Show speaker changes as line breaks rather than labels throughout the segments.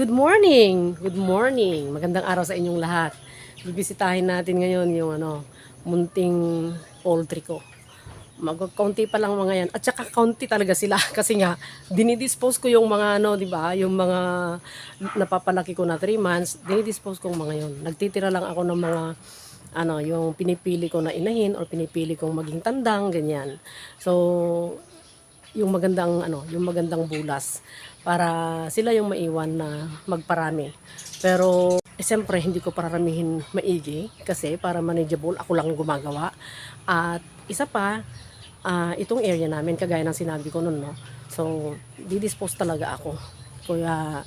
Good morning! Good morning! Magandang araw sa inyong lahat. Bibisitahin natin ngayon yung ano, munting poultry ko. Magkaunti pa lang mga yan. At saka kaunti talaga sila kasi nga dinidispose ko yung mga ano, 'di ba? Yung mga napapalaki ko na 3 months, dinidispose ko mga yon. Nagtitira lang ako ng mga ano, yung pinipili ko na inahin or pinipili kong maging tandang, ganyan. So, yung magandang ano, yung magandang bulas para sila yung maiwan na magparami. Pero eh, siyempre hindi ko pararamihin maigi kasi para manageable ako lang gumagawa. At isa pa, ah, itong area namin kagaya ng sinabi ko noon, no. So, di-dispose talaga ako. Kaya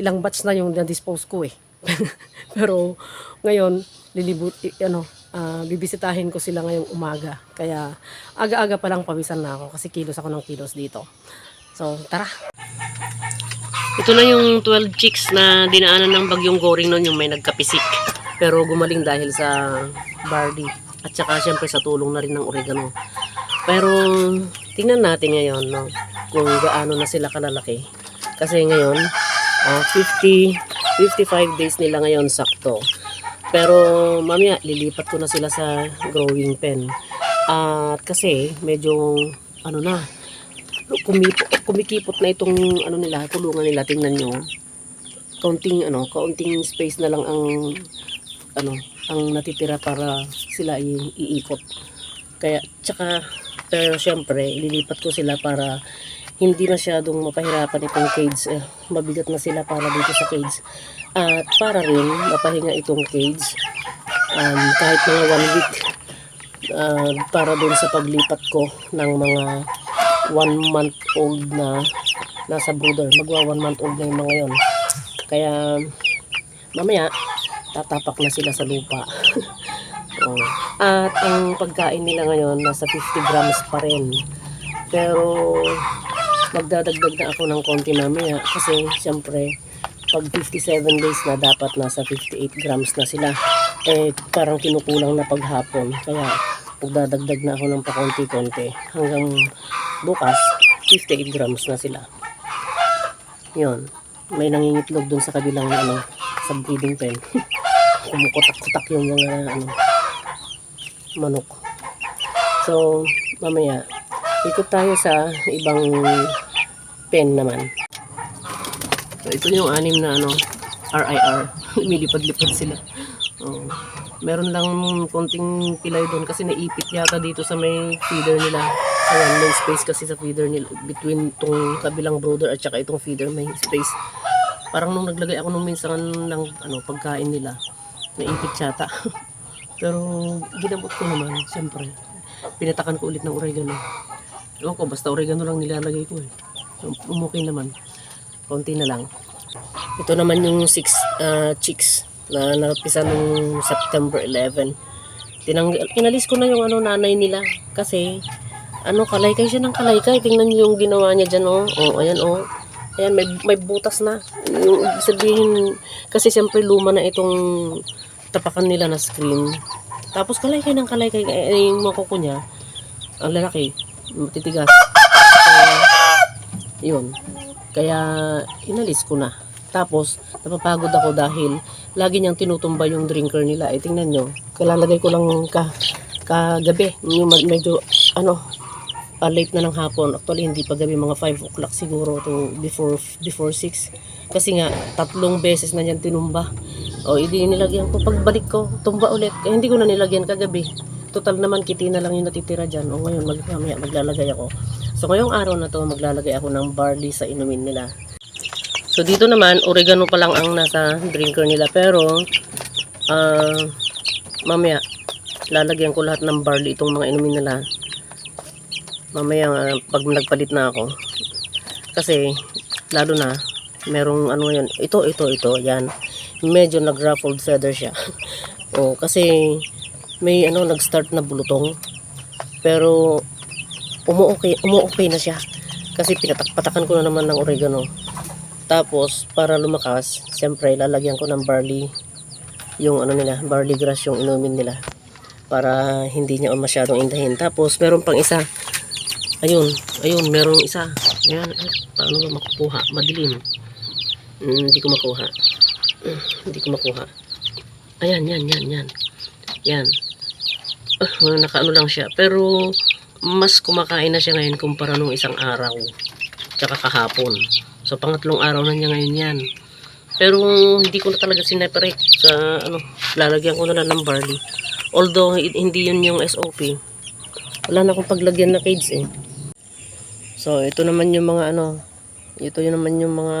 ilang batch na yung na-dispose ko eh. Pero ngayon, lilibut, i- ano, ah, bibisitahin ko sila ngayong umaga. Kaya aga-aga pa lang pawisan na ako kasi kilos ako ng kilos dito. So, tara. Ito na yung 12 chicks na dinaanan ng bagyong goring noon yung may nagkapisik. Pero gumaling dahil sa barley. At saka syempre sa tulong na rin ng oregano. Pero tingnan natin ngayon no, kung gaano na sila kalalaki. Kasi ngayon, ah, 50, 55 days nila ngayon sakto. Pero mamaya lilipat ko na sila sa growing pen. At kasi medyo ano na, kumipot, kumikipot na itong ano nila, kulungan nila, tingnan nyo. Kaunting ano, kaunting space na lang ang ano, ang natitira para sila iikot. Kaya tsaka pero syempre ililipat ko sila para hindi masyadong mapahirapan itong cage. Eh, mabigat na sila para dito sa cage. At para rin mapahinga itong cage um, kahit mga one week ah, para dun sa paglipat ko ng mga one month old na nasa brooder. Magwa one month old na yung mga yon. Kaya mamaya tatapak na sila sa lupa. oh. At ang pagkain nila ngayon nasa 50 grams pa rin. Pero magdadagdag na ako ng konti mamaya kasi siyempre pag 57 days na dapat nasa 58 grams na sila. Eh parang kinukulang na paghapon. Kaya magdadagdag na ako ng pakonti-konti hanggang bukas 58 grams na sila. Yun. May nangingitlog dun sa kabilang ano, sa breeding pen. Kumukutak-kutak yung mga ano, manok. So, mamaya, ikot tayo sa ibang pen naman. So, ito yung anim na ano, RIR. Lumilipad-lipad sila. Oh. Meron lang konting pilay doon kasi naipit yata dito sa may feeder nila. Ayan, may space kasi sa feeder nila. Between tong kabilang brooder at saka itong feeder, may space. Parang nung naglagay ako nung minsan ng ano, pagkain nila, naipit yata. Pero ginabot ko naman, siyempre. Pinatakan ko ulit ng oregano. Ewan ko, basta oregano lang nilalagay ko eh. Umukay naman. Konti na lang. Ito naman yung six uh, chicks na napisa nung September 11. Tinanggal, inalis ko na yung ano nanay nila kasi ano kalaykay siya ng kalaykay. Tingnan niyo yung ginawa niya diyan oh. Oh, ayan oh. Ayan may may butas na. Yung sabihin kasi siyempre luma na itong tapakan nila na screen. Tapos kalaykay ng kalaykay eh, eh, yung mga kuko niya. Ang lalaki, matitigas. Kaya, yun. Kaya inalis ko na. Tapos, napapagod ako dahil lagi niyang tinutumba yung drinker nila. Eh, tingnan nyo. Kalalagay ko lang ka, kagabi. Yung med- medyo, ano, ah, late na ng hapon. Actually, hindi pa gabi. Mga 5 o'clock siguro to before, before 6. Kasi nga, tatlong beses na niyan tinumba. O, hindi nilagyan ko. Pagbalik ko, tumba ulit. Eh, hindi ko na nilagyan kagabi. Total naman, kiti na lang yung natitira dyan. O, ngayon, mag, mamaya, maglalagay ako. So, ngayong araw na to, maglalagay ako ng barley sa inumin nila. So dito naman, oregano pa lang ang nasa drinker nila. Pero, ah, mamaya, lalagyan ko lahat ng barley itong mga inumin nila. Mamaya, ah, pag nagpalit na ako. Kasi, lalo na, merong ano yun. Ito, ito, ito, yan. Medyo nag-ruffled feather siya. o, kasi, may ano, nag-start na bulutong. Pero, umu-okay, umu-okay na siya. Kasi pinatak-patakan ko na naman ng oregano. Tapos, para lumakas, siyempre, lalagyan ko ng barley, yung ano nila, barley grass yung inumin nila. Para hindi niya masyadong indahin. Tapos, meron pang isa. Ayun, ayun, merong isa. Ayan, ay, paano ba makukuha? Madilim. Mm, hindi ko makuha. Mm, hindi ko makuha. Ayan, yan, yan, yan. Yan. Ah, nakaano lang siya. Pero, mas kumakain na siya ngayon kumpara nung isang araw. Tsaka kahapon. So, pangatlong araw na niya ngayon yan. Pero, hindi ko na talaga sineparate sa, ano, lalagyan ko na lang ng barley. Although, hi- hindi yun yung SOP. Wala na akong paglagyan na cage eh. So, ito naman yung mga ano, ito yun naman yung mga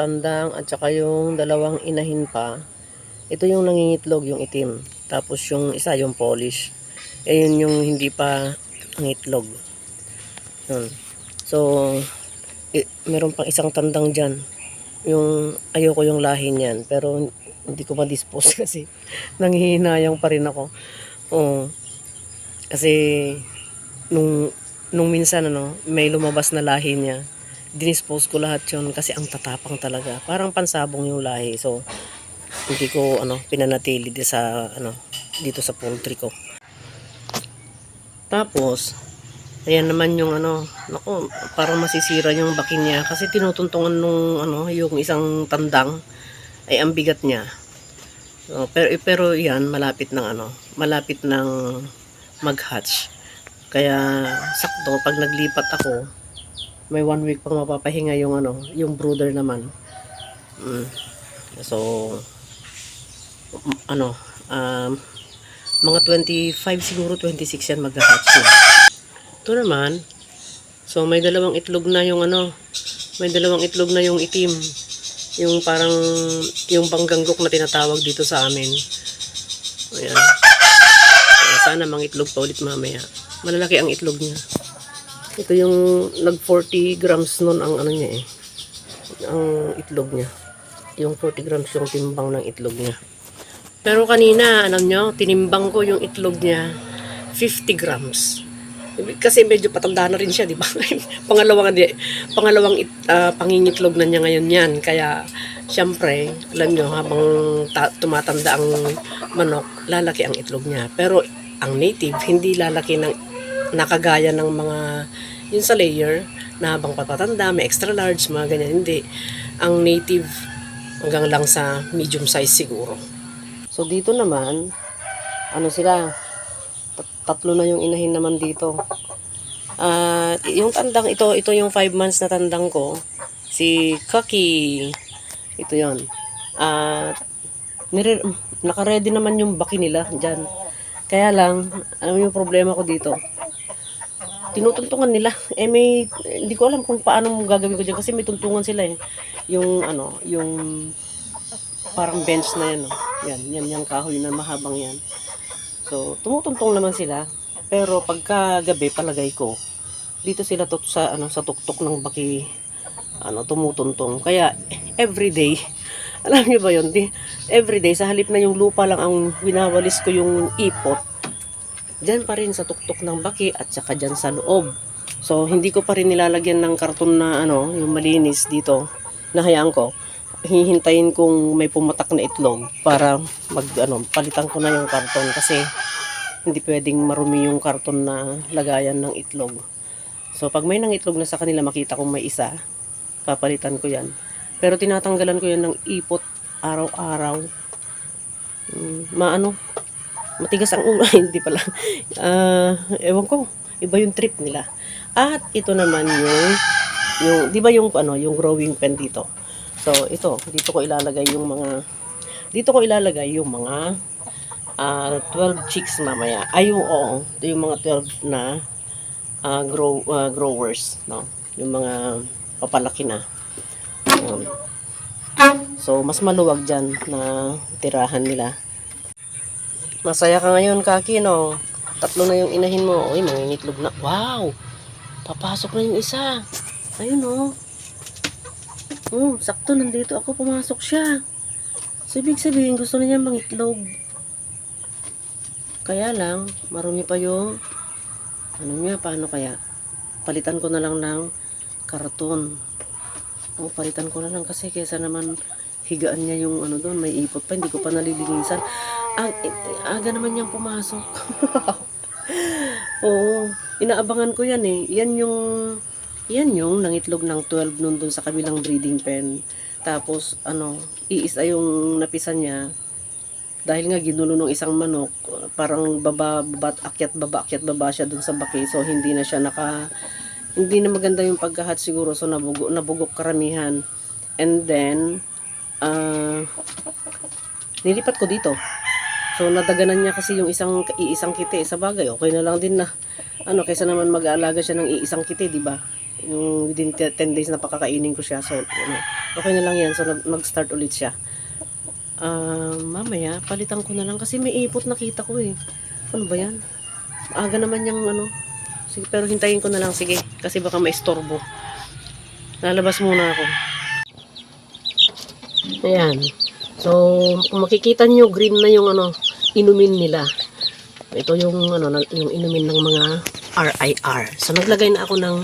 tandang at saka yung dalawang inahin pa. Ito yung nangingitlog, yung itim. Tapos yung isa, yung polish. Eh, yun yung hindi pa nangitlog. Yun. So, i- meron pang isang tandang dyan. Yung, ayoko yung lahi niyan. Pero, hindi ko ma-dispose kasi nanghihinayang pa rin ako. Oo. Kasi, nung, nung minsan, ano, may lumabas na lahi niya dinispose ko lahat yun kasi ang tatapang talaga. Parang pansabong yung lahi. So, hindi ko ano pinanatili di sa ano dito sa poultry ko. Tapos, ayan naman yung ano, nako, parang masisira yung bakin niya kasi tinutuntungan nung ano, yung isang tandang ay ang bigat niya. So, pero pero yan malapit ng ano, malapit ng mag-hatch. Kaya sakto pag naglipat ako, may one week pang mapapahinga yung ano, yung brooder naman. Mm. So, ano, um, mga 25 siguro, 26 yan mag-hatch na. Ito naman, so may dalawang itlog na yung ano, may dalawang itlog na yung itim. Yung parang, yung pangganggok na tinatawag dito sa amin. Ayan. Sana mangitlog pa ulit mamaya. Malalaki ang itlog niya. Ito yung nag 40 grams nun ang ano niya eh. Ang itlog niya. Yung 40 grams yung timbang ng itlog niya. Pero kanina, alam nyo, tinimbang ko yung itlog niya 50 grams. Kasi medyo patanda na rin siya, di ba? pangalawang, di, pangalawang it, ah, pangingitlog na niya ngayon yan. Kaya, syempre, alam nyo, habang ta- tumatanda ang manok, lalaki ang itlog niya. Pero, ang native, hindi lalaki ng nakagaya ng mga yun sa layer na habang papatanda, may extra large, mga ganyan. Hindi. Ang native hanggang lang sa medium size siguro. So dito naman, ano sila, tat- tatlo na yung inahin naman dito. At yung tandang ito, ito yung 5 months na tandang ko. Si Kaki. Ito yon. At nire, naka-ready naman yung baki nila dyan. Kaya lang, ano yung problema ko dito? Tinutuntungan nila. Eh may, hindi ko alam kung paano mo gagawin ko dyan kasi may tuntungan sila eh. Yung ano, yung parang bench na yan. Oh. Yan, yan yung kahoy na mahabang yan. So, tumutuntong naman sila. Pero pagka gabi, palagay ko, dito sila to sa, ano, sa tuktok ng baki, ano, tumutuntong. Kaya, everyday, alam niyo ba yun? Di, everyday, sa halip na yung lupa lang ang winawalis ko yung ipot, Diyan pa rin sa tuktok ng baki at saka dyan sa loob. So, hindi ko pa rin nilalagyan ng karton na ano, yung malinis dito. Nahayaan ko. Hihintayin kung may pumatak na itlog para mag, ano, palitan ko na yung karton kasi hindi pwedeng marumi yung karton na lagayan ng itlog. So, pag may nang itlog na sa kanila, makita kong may isa, papalitan ko yan. Pero tinatanggalan ko yan ng ipot araw-araw. Mm, maano, matigas ang ulo, hindi pala. Ah, ewan ko, iba yung trip nila. At ito naman yung yung 'di ba yung ano, yung growing pen dito. So, ito, dito ko ilalagay yung mga dito ko ilalagay yung mga ah 12 chicks mamaya. Ay, yung oo, ito yung mga 12 na ah, grow ah, growers, no. Yung mga papalaki na. Um, so, mas maluwag dyan na tirahan nila. Masaya ka ngayon, Kaki, no? Tatlo na yung inahin mo. Uy, mangingitlog na. Wow! Papasok na yung isa. Ayun, oh. Oh, sakto, nandito ako. Pumasok siya. So, ibig sabihin, gusto na niya mangitlog. Kaya lang, marumi pa yung, ano niya, paano kaya? Palitan ko na lang ng karton. Oh, palitan ko na lang kasi kesa naman higaan niya yung ano doon, may ipot pa, hindi ko pa nalilinisan. Ag, aga naman niyang pumasok. Oo, inaabangan ko yan eh. Yan yung Yan yung nangitlog ng 12 nun dun sa kabilang breeding pen. Tapos, ano, iisa yung napisan niya. Dahil nga ginulo ng isang manok, parang baba, baba, akyat, baba, akyat, baba siya dun sa baki. So, hindi na siya naka, hindi na maganda yung pagkahat siguro. So, nabugo, nabugok karamihan. And then, ah, nilipat ko dito. So, nadaganan niya kasi yung isang, iisang kiti. Sa bagay, okay na lang din na, ano, kaysa naman mag-aalaga siya ng iisang kiti, di ba? Yung within 10 days na pakakainin ko siya. So, ano, okay na lang yan. So, mag-start ulit siya. Ah, mamaya, palitan ko na lang kasi may ipot nakita ko eh. Ano ba yan? Aga naman yung ano. Sige, pero hintayin ko na lang, sige. Kasi baka maistorbo. Lalabas muna ako. Ayan. So, kung makikita nyo, green na yung ano, inumin nila. Ito yung ano, yung inumin ng mga RIR. So, naglagay na ako ng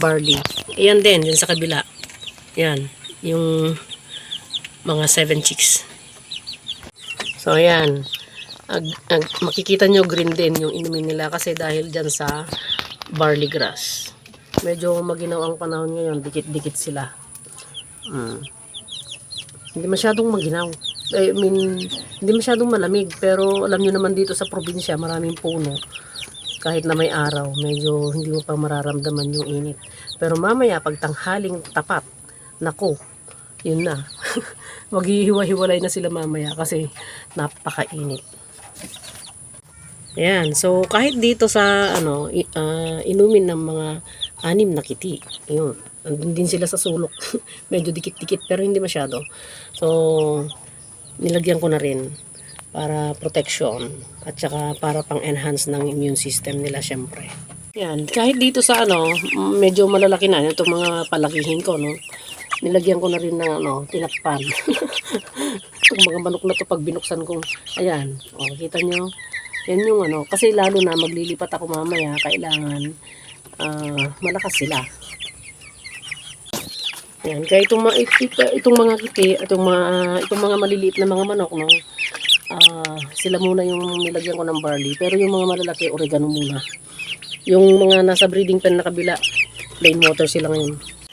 barley. Ayan din, yun sa kabila. Yan, yung mga seven chicks. So, ayan. Ag, ag, makikita nyo green din yung inumin nila kasi dahil dyan sa barley grass. Medyo maginaw ang panahon ngayon, dikit-dikit sila. Mm. Hindi masyadong maginaw. I mean, hindi masyadong malamig. Pero alam nyo naman dito sa probinsya, maraming puno. Kahit na may araw, medyo hindi mo pa mararamdaman yung init. Pero mamaya, pag tanghaling tapat, nako, yun na. Maghihiwa-hiwalay na sila mamaya kasi napakainit. Ayan, so kahit dito sa ano, ah, inumin ng mga anim na kiti. Yun. Andun din sila sa sulok. Medyo dikit-dikit pero hindi masyado. So nilagyan ko na rin para protection at saka para pang-enhance ng immune system nila syempre. Yan, kahit dito sa ano, medyo malalaki na itong mga palakihin ko, no. Nilagyan ko na rin ng ano, tinakpan. itong mga manok na to pag binuksan ko, ayan, o, kita nyo, yan yung ano, kasi lalo na maglilipat ako mamaya, kailangan ah, malakas sila. Yan, kaya itong itong mga kiti, itong mga itong mga maliliit na mga manok, no. Ah, sila muna yung nilagyan ko ng barley, pero yung mga malalaki oregano muna. Yung mga nasa breeding pen na kabila, plain water sila ngayon.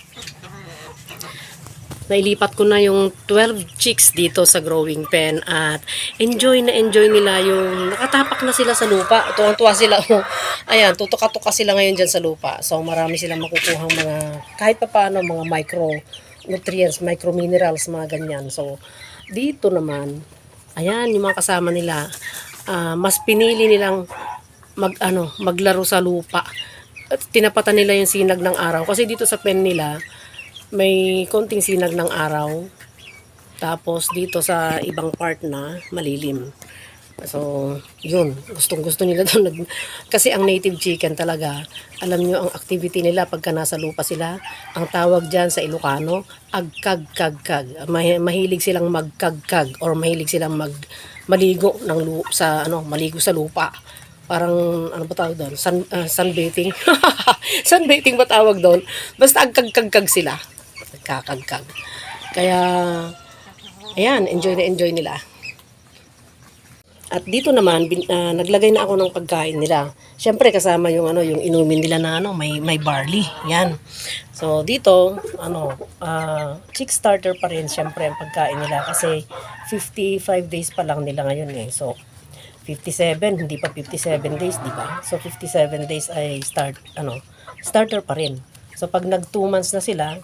Nailipat ko na yung 12 chicks dito sa growing pen at enjoy na enjoy nila yung nakatapak na sila sa lupa. Tuwang-tuwa sila. Ayan, tutuka-tuka sila ngayon dyan sa lupa. So marami silang makukuhang mga kahit pa paano mga micro nutrients, micro minerals, mga ganyan. So dito naman, ayan yung mga kasama nila. ah, mas pinili nilang mag ano, maglaro sa lupa. At tinapatan nila yung sinag ng araw kasi dito sa pen nila may konting sinag ng araw. Tapos dito sa ibang part na malilim. So, yun. Gustong gusto nila doon. Kasi ang native chicken talaga, alam nyo ang activity nila pagka nasa lupa sila. Ang tawag dyan sa Ilocano, agkag-kag-kag. Mah- Mahilig silang magkag-kag or mahilig silang mag maligo ng lu- sa ano, maligo sa lupa. Parang ano ba tawag doon? Sun, ah, sunbathing. sunbathing ba tawag doon? Basta agkag-kag-kag sila. Nagkakagkag. Kaya ayan, enjoy na enjoy nila. At dito naman bin, ah, naglagay na ako ng pagkain nila. Siyempre kasama yung ano yung inumin nila na ano may may barley. Yan. So dito ano ah chick starter pa rin siyempre ang pagkain nila kasi 55 days pa lang nila ngayon eh. So 57 hindi pa 57 days, di ba? So 57 days ay start ano starter pa rin. So pag nag 2 months na sila,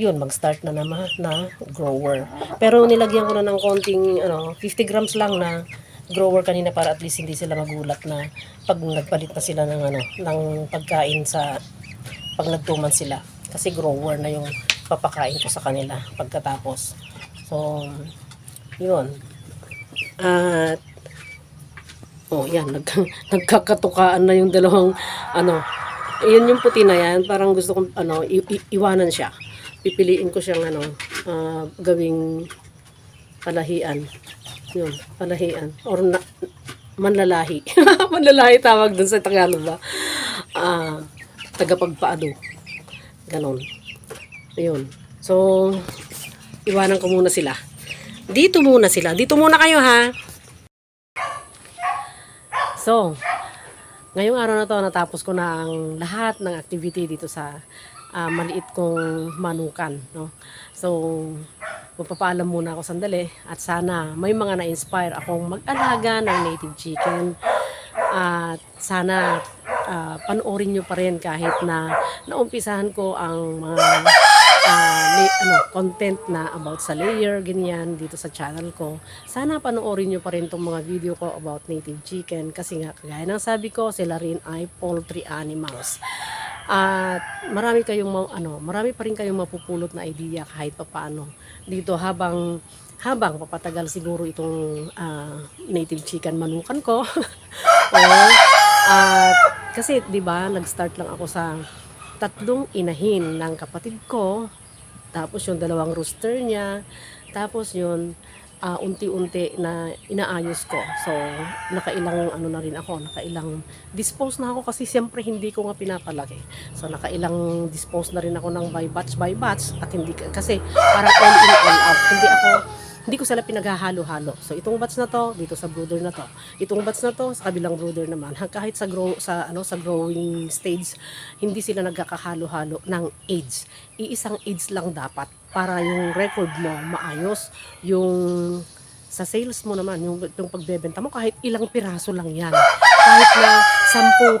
yun mag-start na naman na grower. Pero nilagyan ko na ng konting ano 50 grams lang na grower kanina para at least hindi sila magulat na pag nagpalit na sila ng ano ng pagkain sa pag nagtuman sila. Kasi grower na yung papakain ko sa kanila pagkatapos. So yun. At oh yan nag, nagkakatukaan na yung dalawang ano yun yung puti na yan. Parang gusto kong ano iwanan siya pipiliin ko siyang ano ah, gawing palahian yun, palahian. Or na, manlalahi. manlalahi tawag dun sa Tagalog ba? Ah, tagapagpaado. Ganon. Ayun. So, iwanan ko muna sila. Dito muna sila. Dito muna kayo ha. So, ngayong araw na to, natapos ko na ang lahat ng activity dito sa ah, maliit kong manukan. No? So, magpapaalam muna ako sandali at sana may mga na-inspire akong mag-alaga ng native chicken at sana ah, panoorin nyo pa rin kahit na naumpisahan ko ang mga ah, may- ano, content na about sa layer, ganyan, dito sa channel ko. Sana panoorin nyo pa rin itong mga video ko about native chicken kasi nga, kagaya ng sabi ko, sila rin ay poultry animals. At marami kayong ano, marami pa rin kayong mapupulot na idea kahit papaano dito habang habang papatagal siguro itong ah, native chicken manukan ko. Oo. At kasi 'di ba, nag-start lang ako sa tatlong inahin ng kapatid ko. Tapos yung dalawang rooster niya. Tapos yun ah, unti-unti na inaayos ko. So, nakailang ano na rin ako, nakailang dispose na ako kasi siyempre hindi ko nga pinapalaki. So, nakailang dispose na rin ako ng by batch by batch at hindi kasi para all in all out. Hindi ako hindi ko sila pinaghahalo-halo. So itong batch na to dito sa brooder na to. Itong batch na to sa kabilang brooder naman. Kahit sa grow sa ano sa growing stage, hindi sila nagkakahalo-halo ng age. Iisang age lang dapat para yung record mo maayos. Yung sa sales mo naman, yung, yung pagbebenta mo, kahit ilang piraso lang yan. Kahit na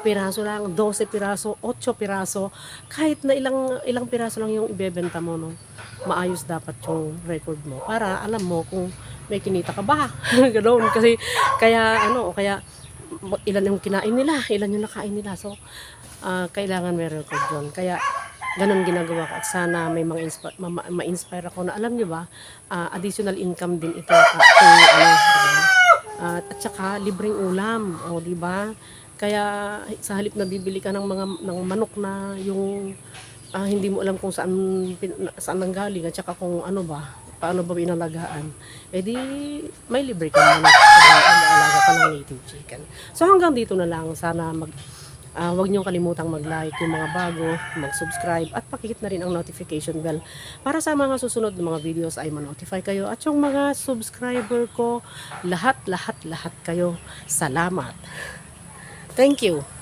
10 piraso lang, 12 piraso, 8 piraso, kahit na ilang ilang piraso lang yung ibebenta mo, no? maayos dapat yung record mo para alam mo kung may kinita ka ba. Ganoon. Kasi, kaya, ano, kaya, ilan yung kinain nila, ilan yung nakain nila. So, ah, kailangan may record yun. Kaya, ganun ginagawa ko. At sana may mga inspi- ma- ma- ma-inspire ako na alam nyo ba ah, additional income din ito kung ano diba? at, at saka libreng ulam o di ba kaya sa halip na bibili ka ng mga ng manok na yung ah, hindi mo alam kung saan saan nanggaling at saka kung ano ba paano ba inalagaan eh di may libre ka manok. Pag alaga ka ng native chicken. So hanggang dito na lang. Sana mag Ah, huwag niyong kalimutang mag-like yung mga bago, mag-subscribe at pakihit na rin ang notification bell para sa mga susunod na mga videos ay ma-notify kayo at yung mga subscriber ko, lahat, lahat, lahat kayo, salamat. Thank you.